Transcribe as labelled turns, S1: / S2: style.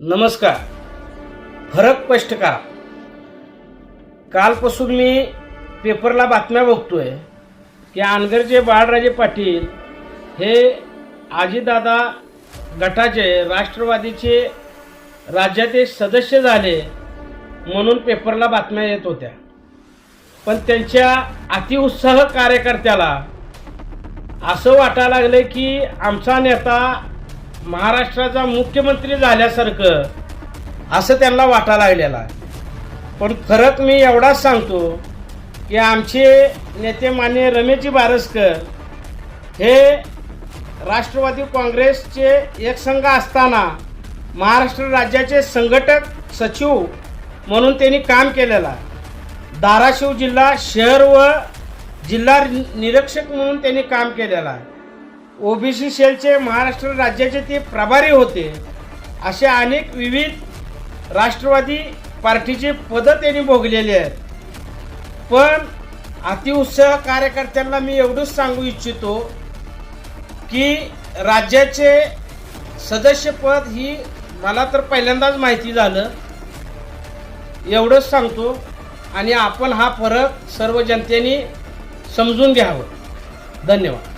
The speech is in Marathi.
S1: नमस्कार. फरक स्पष्ट करा. कालपासून मी पेपरला बातम्या बघतोय की अनगरचे बाळराजे पाटील हे आजीदादा गटाचे राष्ट्रवादीचे राज्याचे सदस्य झाले म्हणून पेपरला बातम्या येत होत्या. पण त्यांच्या अतिउत्साह कार्यकर्त्याला असं वाटायला लागलं की आमचा नेता महाराष्ट्राचा मुख्यमंत्री झाल्यासारखं असं त्यांना वाटायला लागलेलं आहे. पण खरंच मी एवढाच सांगतो की आमचे नेते मान्य रमेशजी बारसकर हे राष्ट्रवादी काँग्रेसचे एक संघ असताना महाराष्ट्र राज्याचे संघटक सचिव म्हणून त्यांनी काम केलेलं आहे. धाराशिव जिल्हा शहर व जिल्हा निरीक्षक म्हणून त्यांनी काम केलेलं आहे. ओबीसी सेलचे महाराष्ट्र राज्याचे ते प्रभारी होते. असे अनेक विविध राष्ट्रवादी पार्टीचे पदं त्यांनी भोगलेली आहेत. पण अतिउत्साह कार्यकर्त्यांना मी एवढंच सांगू इच्छितो की राज्याचे सदस्यपद ही मला तर पहिल्यांदाच माहिती झालं. एवढंच सांगतो आणि आपण हा फरक सर्व जनतेने समजून घ्यावं. धन्यवाद.